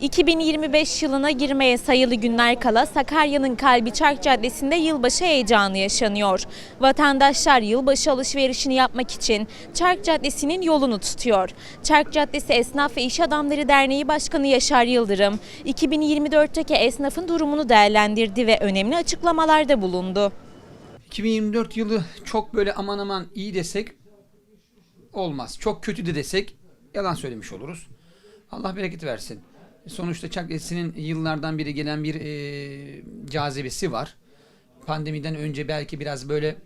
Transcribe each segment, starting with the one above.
2025 yılına girmeye sayılı günler kala Sakarya'nın kalbi Çark Caddesi'nde yılbaşı heyecanı yaşanıyor. Vatandaşlar yılbaşı alışverişini yapmak için Çark Caddesi'nin yolunu tutuyor. Çark Caddesi Esnaf ve İş Adamları Derneği Başkanı Yaşar Yıldırım, 2024'teki esnafın durumunu değerlendirdi ve önemli açıklamalarda bulundu. 2024 yılı çok böyle aman aman iyi desek olmaz. Çok kötü de desek yalan söylemiş oluruz. Allah bereket versin. Sonuçta Çakresi'nin yıllardan beri gelen bir e, cazibesi var. Pandemiden önce belki biraz böyle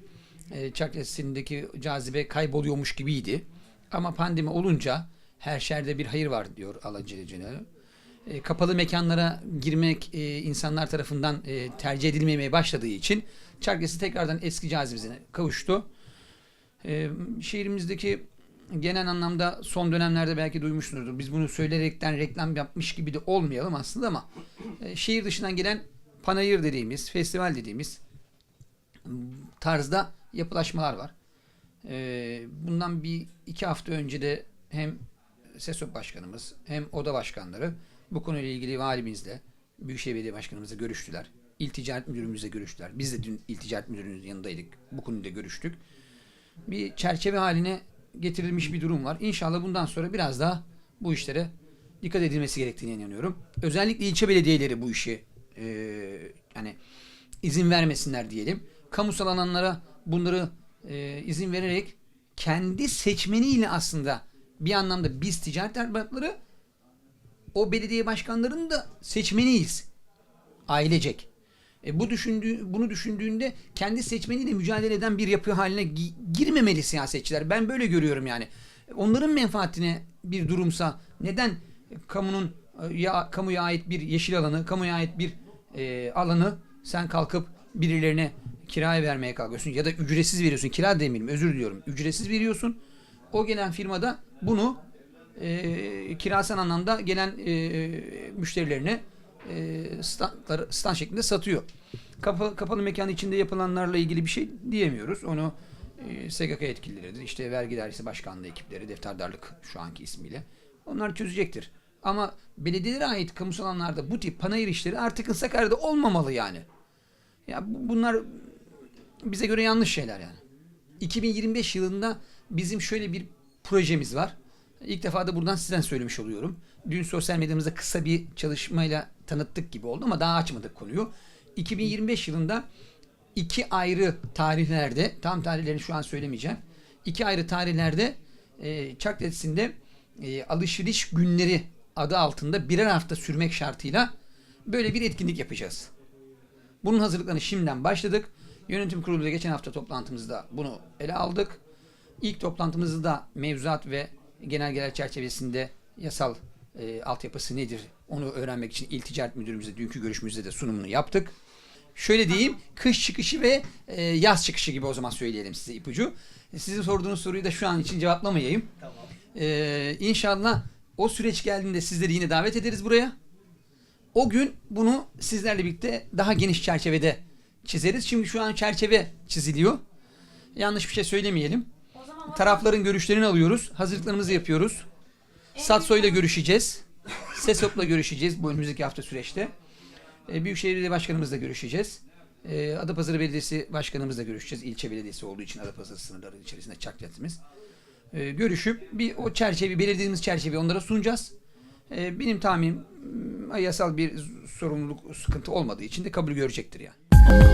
e, Çakresi'ndeki cazibe kayboluyormuş gibiydi. Ama pandemi olunca her şerde bir hayır var diyor Allah Celle Celaluhu. E, kapalı mekanlara girmek e, insanlar tarafından e, tercih edilmemeye başladığı için Çarkesi tekrardan eski cazibesine kavuştu. E, şehrimizdeki genel anlamda son dönemlerde belki duymuşsunuzdur. Biz bunu söyleyerekten reklam yapmış gibi de olmayalım aslında ama e, şehir dışından gelen panayır dediğimiz, festival dediğimiz tarzda yapılaşmalar var. E, bundan bir iki hafta önce de hem SESOP Başkanımız hem oda başkanları bu konuyla ilgili valimizle, Büyükşehir Belediye Başkanımızla görüştüler. İl Ticaret Müdürümüzle görüştüler. Biz de dün İl Ticaret Müdürümüzün yanındaydık. Bu konuda görüştük. Bir çerçeve haline getirilmiş bir durum var. İnşallah bundan sonra biraz daha bu işlere dikkat edilmesi gerektiğine inanıyorum. Özellikle ilçe belediyeleri bu işi e, izin vermesinler diyelim. Kamusal alanlara bunları e, izin vererek kendi seçmeniyle aslında bir anlamda biz ticaret erbapları o belediye başkanlarının da seçmeniyiz. Ailecek. E bu düşündüğü, bunu düşündüğünde kendi seçmeniyle mücadele eden bir yapı haline gi- girmemeli siyasetçiler. Ben böyle görüyorum yani. Onların menfaatine bir durumsa neden kamunun e, ya kamuya ait bir yeşil alanı, kamuya ait bir e, alanı sen kalkıp birilerine kiraya vermeye kalkıyorsun ya da ücretsiz veriyorsun. Kira demeyelim özür diliyorum. Ücretsiz veriyorsun. O gelen firmada bunu e, kirasal anlamda gelen e, müşterilerine e, standları, stand şeklinde satıyor. Kapalı, kapalı mekan içinde yapılanlarla ilgili bir şey diyemiyoruz. Onu e, SGK yetkilileri, işte vergi dairesi başkanlığı ekipleri, defterdarlık şu anki ismiyle onlar çözecektir. Ama belediyelere ait kamusal alanlarda bu tip panayır işleri artık Sakarya'da olmamalı yani. Ya bu- bunlar bize göre yanlış şeyler yani. 2025 yılında bizim şöyle bir projemiz var. İlk defa da buradan sizden söylemiş oluyorum. Dün sosyal medyamızda kısa bir çalışmayla tanıttık gibi oldu ama daha açmadık konuyu. 2025 yılında iki ayrı tarihlerde, tam tarihlerini şu an söylemeyeceğim. İki ayrı tarihlerde e, Çakretisi'nde e, alışveriş günleri adı altında birer hafta sürmek şartıyla böyle bir etkinlik yapacağız. Bunun hazırlıklarını şimdiden başladık. Yönetim kuruluyla geçen hafta toplantımızda bunu ele aldık. İlk toplantımızda da mevzuat ve genelgeler çerçevesinde yasal e, altyapısı nedir onu öğrenmek için İl Ticaret Müdürümüzle dünkü görüşmemizde de sunumunu yaptık. Şöyle diyeyim, kış çıkışı ve e, yaz çıkışı gibi o zaman söyleyelim size ipucu. Sizin sorduğunuz soruyu da şu an için cevaplamayayım. Tamam. inşallah o süreç geldiğinde sizleri yine davet ederiz buraya. O gün bunu sizlerle birlikte daha geniş çerçevede çizeriz. Şimdi şu an çerçeve çiziliyor. Yanlış bir şey söylemeyelim. Tarafların görüşlerini alıyoruz. Hazırlıklarımızı yapıyoruz. Satso ile görüşeceğiz. SESOP'la görüşeceğiz bu önümüzdeki hafta süreçte. E, Büyükşehir Belediye Başkanımızla görüşeceğiz. E, Adapazarı Belediyesi Başkanımızla görüşeceğiz. İlçe belediyesi olduğu için Adapazarı sınırları içerisinde Çakyatımız. E, görüşüp bir o çerçeveyi, belirlediğimiz çerçeveyi onlara sunacağız. E, benim tahminim m, yasal bir sorumluluk sıkıntı olmadığı için de kabul görecektir yani.